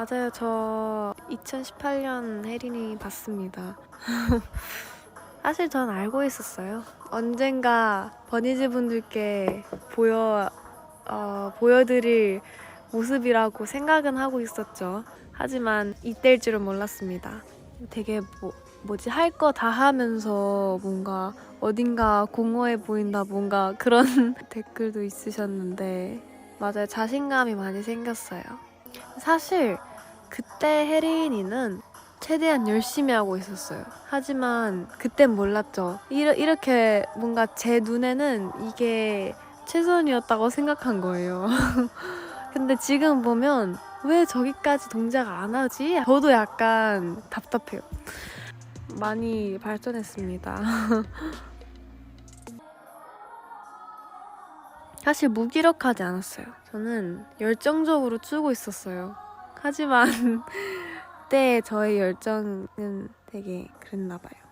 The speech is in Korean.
맞아요. 저 2018년 혜린이 봤습니다. 사실 전 알고 있었어요. 언젠가 버니즈 분들께 보여 어, 보여드릴 모습이라고 생각은 하고 있었죠. 하지만 이때일 줄은 몰랐습니다. 되게 뭐 뭐지 할 거 다 하면서 뭔가 어딘가 공허해 보인다 뭔가 그런 댓글도 있으셨는데 맞아요 자신감이 많이 생겼어요. 사실 그때 혜린이는 최대한 열심히 하고 있었어요. 하지만 그땐 몰랐죠. 이러, 이렇게 뭔가 제 눈에는 이게 최선이었다고 생각한 거예요. 근데 지금 보면 왜 저기까지 동작 안 하지? 저도 약간 답답해요. 많이 발전했습니다. 사실 무기력하지 않았어요. 저는 열정적으로 추고 있었어요. 하지만 그때 저의 열정은 되게 그랬나 봐요.